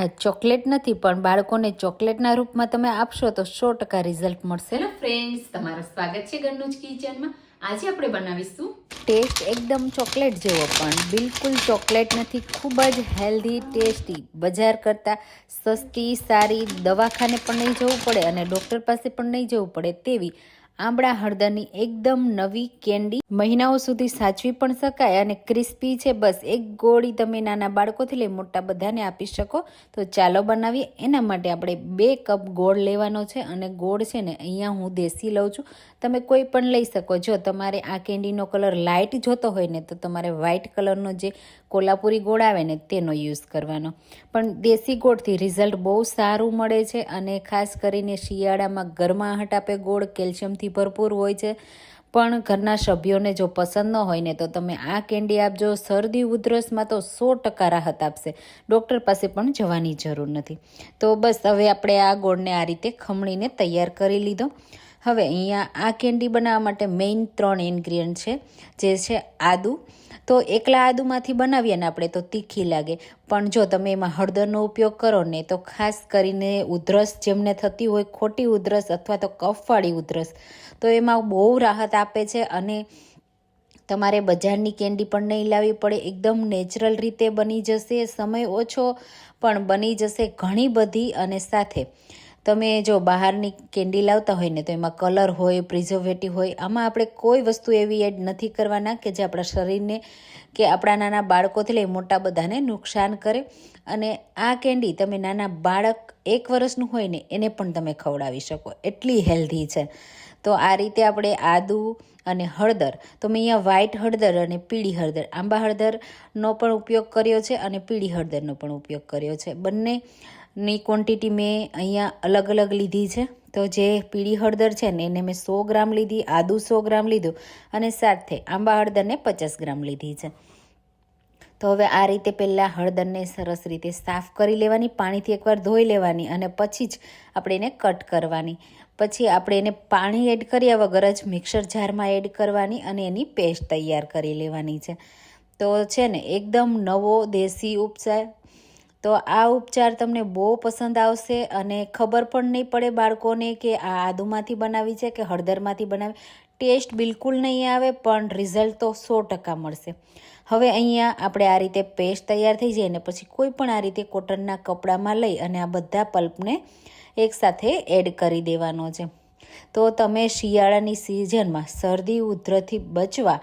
આ ચોકલેટ નથી પણ બાળકોને ચોકલેટના રૂપમાં તમે આપશો તો સો ટકા રિઝલ્ટ મળશે. હેલો ફ્રેન્ડ્સ તમારું સ્વાગત છે ઘરનું જ કિચનમાં. આજે આપણે બનાવીશું ટેસ્ટ એકદમ ચોકલેટ જેવો પણ બિલકુલ ચોકલેટ નથી ખૂબ જ હેલ્ધી ટેસ્ટી. બજાર કરતાં સસ્તી સારી દવાખાને પણ નહીં જવું પડે અને ડૉક્ટર પાસે પણ નહીં જવું પડે તેવી આંબળા હળદરની એકદમ નવી કેન્ડી મહિનાઓ સુધી સાચવી પણ શકાય અને ક્રિસ્પી છે બસ. એક ગોળી તમે નાના બાળકોથી લઈ મોટા બધાને આપી શકો. તો ચાલો બનાવીએ. એના માટે આપણે બે કપ ગોળ લેવાનો છે અને ગોળ છે ને અહીંયા હું દેશી લઉં છું. તમે કોઈ પણ લઈ શકો. જો તમારે આ કેન્ડીનો કલર લાઇટ જોતો હોય ને તો તમારે વ્હાઇટ કલરનો જે કોલ્હાપુરી ગોળ આવે ને તેનો યુઝ કરવાનો. પણ દેશી ગોળથી રિઝલ્ટ બહુ સારું મળે છે અને ખાસ કરીને શિયાળામાં ગરમાહટ આપે ગોળ કેલ્શિયમથી ભરપૂર હોય છે. પણ ઘરના સભ્યોને જો પસંદ ન હોય ને તો તમે આ કેન્ડી આપજો શરદી ઉધરસમાં તો સો ટકા રાહત આપશે. ડૉક્ટર પાસે પણ જવાની જરૂર નથી. તો બસ હવે આપણે આ ગોળને આ રીતે ખમણીને તૈયાર કરી લીધો. હવે અહીંયા આ કેન્ડી બનાવવા માટે મેઇન ત્રણ ઇન્ગ્રીડિયન્ટ છે. જે છે આદુ તો એકલા આદુમાંથી બનાવીએ ને આપણે તો તીખી લાગે. પણ જો તમે એમાં હળદરનો ઉપયોગ કરો ને તો ખાસ કરીને ઉધરસ જેમને થતી હોય, ખોટી ઉધરસ અથવા તો કફવાળી ઉધરસ, તો એમાં બહુ રાહત આપે છે અને તમારે બજારની કેન્ડી પણ નહીં લાવવી પડે. એકદમ નેચરલ રીતે બની જશે, સમય ઓછો, પણ બની જશે ઘણી બધી અને સાથે તમે જો બહારની કેન્ડી લાવતા હોય ને તો એમાં કલર હોય પ્રિઝર્વેટિવ હોય, આમાં આપણે કોઈ વસ્તુ એવી એડ નથી કરવાના કે જે આપણા શરીરને કે આપણા નાના બાળકોથી લઈ મોટા બધાને નુકસાન કરે. અને આ કેન્ડી તમે નાના બાળક એક વર્ષનું હોય ને એને પણ તમે ખવડાવી શકો. એટલી હેલ્ધી છે. તો આ રીતે આપણે આદુ અને હળદર, તો મેં અહીંયા વ્હાઈટ હળદર અને પીળી હળદર, આંબા હળદરનો પણ ઉપયોગ કર્યો છે અને પીળી હળદરનો પણ ઉપયોગ કર્યો છે. બંનેની ક્વોન્ટિટી મેં અહીંયા અલગ અલગ લીધી છે. તો જે પીળી હળદર છે ને, એને મેં સો ગ્રામ લીધી, આદુ સો ગ્રામ લીધું અને સાથે આંબા હળદરને પચાસ ગ્રામ લીધી છે. તો હવે આ રીતે પહેલાં હળદરને સરસ રીતે સાફ કરી લેવાની, પાણીથી એકવાર ધોઈ લેવાની અને પછી જ આપણે એને કટ કરવાની. પછી આપણે એને પાણી એડ કર્યા વગર જ મિક્સર જારમાં એડ કરવાની અને એની પેસ્ટ તૈયાર કરી લેવાની છે. તો છે ને, એકદમ નવો દેશી ઉપચાર. તો આ ઉપચાર તમને બહુ પસંદ આવશે અને ખબર પણ નહીં પડે બાળકોને કે આ આદુમાંથી બનાવી છે કે હળદરમાંથી બનાવી. ટેસ્ટ બિલકુલ નહીં આવે, પણ રિઝલ્ટ તો સો ટકા મળશે. હવે અહીંયા આપણે આ રીતે પેસ્ટ તૈયાર થઈ જાય ને પછી કોઈ પણ આ રીતે કોટનના કપડામાં લઈ અને આ બધા પલ્પને એકસાથે એડ કરી દેવાનો છે. તો તમે શિયાળાની સિઝનમાં શરદી ઉધરથી બચવા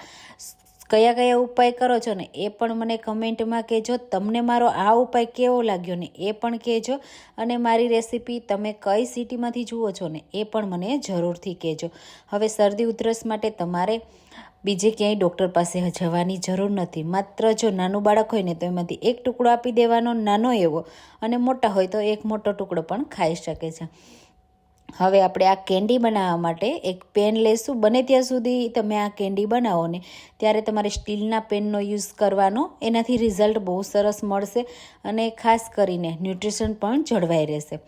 કયા કયા ઉપાય કરો છો ને એ પણ મને કમેન્ટમાં કહેજો. તમને મારો આ ઉપાય કેવો લાગ્યો ને એ પણ કહેજો. અને મારી રેસીપી તમે કઈ સિટીમાંથી જુઓ છો ને એ પણ મને જરૂરથી કહેજો. હવે શરદી ઉધરસ માટે તમારે બીજે ક્યાંય ડૉક્ટર પાસે જવાની જરૂર નથી. માત્ર જો નાનું બાળક હોય ને તો એમાંથી એક ટુકડો આપી દેવાનો, નાનો એવો અને મોટા હોય તો એક મોટો ટુકડો પણ ખાઈ શકે છે. હવે આપણે આ કેન્ડી બનાવવા માટે એક પેન લેશું. બને ત્યાં સુધી તમે આ કેન્ડી બનાવો ને ત્યારે તમારે સ્ટીલના પેનનો યુઝ કરવાનો. એનાથી રિઝલ્ટ બહુ સરસ મળશે અને ખાસ કરીને ન્યુટ્રિશન પણ જળવાઈ રહેશે.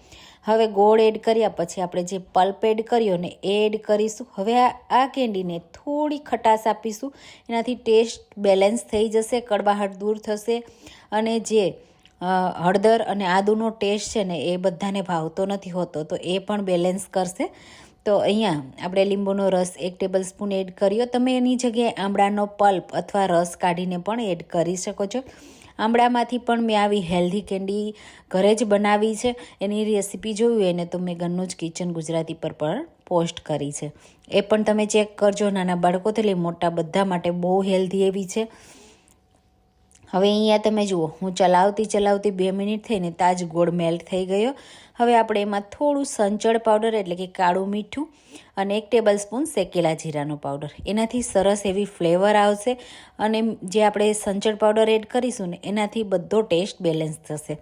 હવે ગોળ એડ કર્યા પછી આપણે જે પલ્પ એડ કર્યો ને એ એડ કરીશું. હવે આ કેન્ડીને થોડી ખટાશ આપીશું. એનાથી ટેસ્ટ બેલેન્સ થઈ જશે, કડવાહટ દૂર થશે અને જે હળદર અને આદુનો ટેસ્ટ છે ને એ બધાને ભાવતો નથી હોતો, તો એ પણ બેલેન્સ કરશે. તો અહીંયા આપણે લીંબુનો રસ એક ટેબલ સ્પૂન એડ કર્યો તમે એની જગ્યાએ આમળાનો પલ્પ અથવા રસ કાઢીને પણ એડ કરી શકો છો. આમળામાંથી પણ મેં આવી હેલ્ધી કેન્ડી ઘરે જ બનાવી છે. એની રેસીપી જોયું એને તો મેં ઘરનું જ કિચન ગુજરાતી પર પણ પોસ્ટ કરી છે. એ પણ તમે ચેક કરજો. નાના બાળકોથી લઈ મોટા બધા માટે બહુ હેલ્ધી એવી છે. હવે અહીંયા તમે જુઓ, હું ચલાવતી ચલાવતી બે મિનિટ થઈને તાજ ગોળ મેલ્ટ થઈ ગયો. હવે આપણે એમાં થોડું સંચળ પાવડર એટલે કે કાળું મીઠું અને એક ટેબલ સ્પૂન શેકેલા જીરાનો પાવડર એનાથી સરસ એવી ફ્લેવર આવશે અને જે આપણે સંચળ પાવડર એડ કરીશું ને, એનાથી બધો ટેસ્ટ બેલેન્સ થશે.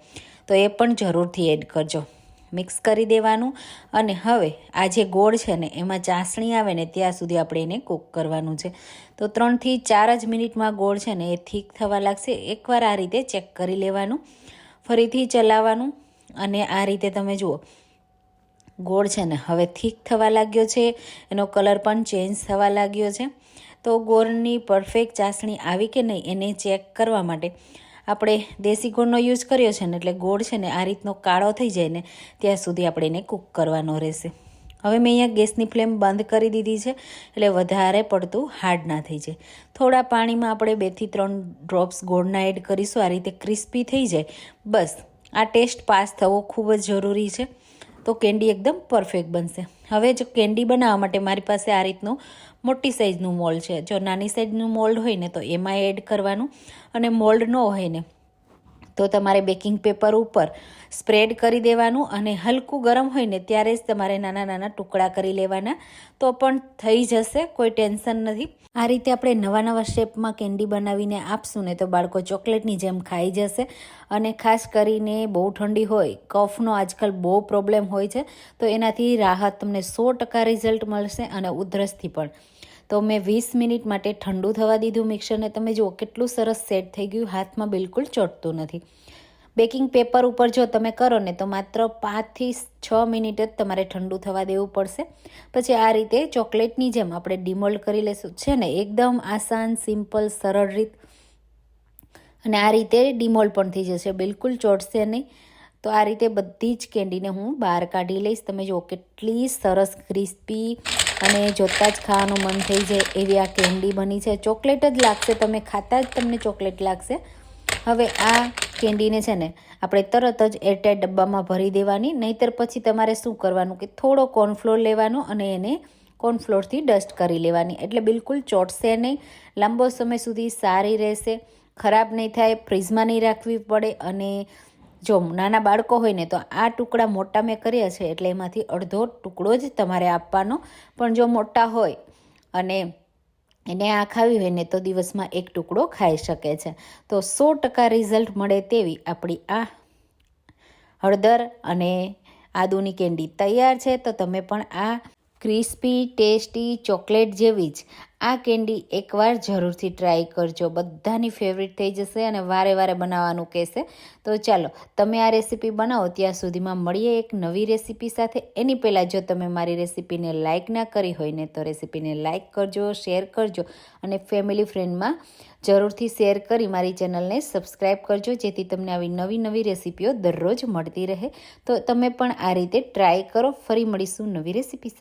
તો એ પણ જરૂરથી એડ કરજો. મિક્સ કરી દેવાનું. અને હવે આ જે ગોળ છે ને, એમાં ચાસણી આવે ને, ત્યાં સુધી આપણે એને કૂક કરવાનું છે. તો ત્રણથી ચાર જ મિનિટમાં ગોળ છે ને, એ થીક થવા લાગશે. એકવાર આ રીતે ચેક કરી લેવાનું. ફરીથી ચલાવવાનું. અને આ રીતે તમે જુઓ, ગોળ છે ને, હવે થીક થવા લાગ્યો છે. એનો કલર પણ ચેન્જ થવા લાગ્યો છે. તો ગોળની પરફેક્ટ ચાસણી આવી કે નહીં, એને ચેક કરવા માટે આપણે દેશી ગોળનો યુઝ કર્યો છે ને એટલે ગોળ છે ને આ રીતનો કાળો થઈ જાય ને ત્યાં સુધી આપણે એને કૂક કરવાનો રહેશે. હવે મેં અહીંયા ગેસની ફ્લેમ બંધ કરી દીધી છે એટલે વધારે પડતું હાર્ડ ના થઈ જાય. થોડા પાણીમાં આપણે બેથી ત્રણ ડ્રોપ્સ ગોળના એડ કરીશું, આ રીતે ક્રિસ્પી થઈ જાય. બસ, આ ટેસ્ટ પાસ થવો ખૂબ જ જરૂરી છે. તો કેન્ડી એકદમ પરફેક્ટ બનશે. હવે જો કેન્ડી બનાવવા માટે મારી પાસે આ રીતનું મોટી સાઇઝનું મોલ્ડ છે. જો નાની સાઇઝનું મોલ્ડ હોય ને તો એમાં એડ કરવાનું અને મોલ્ડ ન હોય ને તો તમારે બેકિંગ પેપર ઉપર સ્પ્રેડ કરી દેવાનું અને હલકું ગરમ હોય ને ત્યારે જ તમારે નાના નાના ટુકડા કરી લેવાના. તો પણ થઈ જશે, કોઈ ટેન્શન નથી. આ રીતે આપણે નવા નવા શેપમાં કેન્ડી બનાવીને આપશું ને તો બાળકો ચોકલેટની જેમ ખાઈ જશે. અને ખાસ કરીને બહુ ઠંડી હોય, કફનો આજકાલ બહુ પ્રોબ્લેમ હોય છે, તો એનાથી રાહત તમને સો ટકા રિઝલ્ટ મળશે અને ઉધરસથી પણ. તો મેં વીસ મિનિટ માટે ઠંડુ થવા દીધું મિક્સરને તમે જુઓ કેટલું સરસ સેટ થઈ ગયું. હાથમાં બિલકુલ ચોટતું નથી. બેકિંગ પેપર ઉપર જો તમે કરો ને, તો માત્ર પાંચથી છ મિનિટ જ તમારે ઠંડુ થવા દેવું પડશે. પછી આ રીતે ચોકલેટની જેમ આપણે ડિમોલ્ડ કરી લેશું. છે ને, એકદમ આસાન, સિમ્પલ, સરળ રીત. અને આ રીતે ડિમોલ્ડ પણ થઈ જશે. બિલકુલ ચોટશે નહીં. તો આ રીતે બધી જ કેન્ડીને હું બહાર કાઢી લઈશ. તમે જુઓ કેટલી સરસ ક્રિસ્પી અને જોતાં જ ખાવાનું મન થઈ જાય એવી આ કેન્ડી બની છે. ચોકલેટ જ લાગશે તમે ખાતા જ તમને ચોકલેટ લાગશે. હવે આ કેન્ડીને છે ને આપણે તરત જ એરટાઈટ ડબ્બામાં ભરી દેવાની, નહીંતર પછી તમારે શું કરવાનું કે થોડો કોર્નફ્લોર લેવાનો અને એને કોર્નફ્લોરથી ડસ્ટ કરી લેવાની. એટલે બિલકુલ ચોટશે નહીં. લાંબો સમય સુધી સારી રહેશે. ખરાબ નહીં થાય ફ્રીજમાં નહીં રાખવી પડે અને જો નાના બાળકો હોય ને તો આ ટુકડા મોટા મેં કર્યા છે, એટલે એમાંથી અડધો ટુકડો જ તમારે આપવાનો. પણ જો મોટા હોય અને એને આ ખાવી હોય ને તો દિવસમાં એક ટુકડો ખાઈ શકે છે. તો સો ટકા રિઝલ્ટ મળે તેવી આપણી આ હળદર અને આદુની કેન્ડી તૈયાર છે. તો તમે પણ આ ક્રિસ્પી, ટેસ્ટી, ચોકલેટ જેવી જ. આ કેન્ડી એકવાર જરૂરથી ટ્રાય કરજો. બધાની ફેવરિટ થઈ જશે અને વારે વારે બનાવવાનું કહેશે. તો ચાલો, તમે આ રેસીપી બનાવો, ત્યાં સુધીમાં મળીએ એક નવી રેસીપી સાથે. એની પહેલાં જો તમે મારી રેસીપીને લાઇક ના કરી હોય ને, તો રેસીપીને લાઇક કરજો, શેર કરજો અને ફેમિલી ફ્રેન્ડમાં જરૂરથી શેર કરી મારી ચેનલને સબસ્ક્રાઈબ કરજો, જેથી તમને આવી નવી નવી રેસીપીઓ દરરોજ મળતી રહે. તો તમે પણ આ રીતે ટ્રાય કરો. ફરી મળીશું નવી રેસીપી સાથે.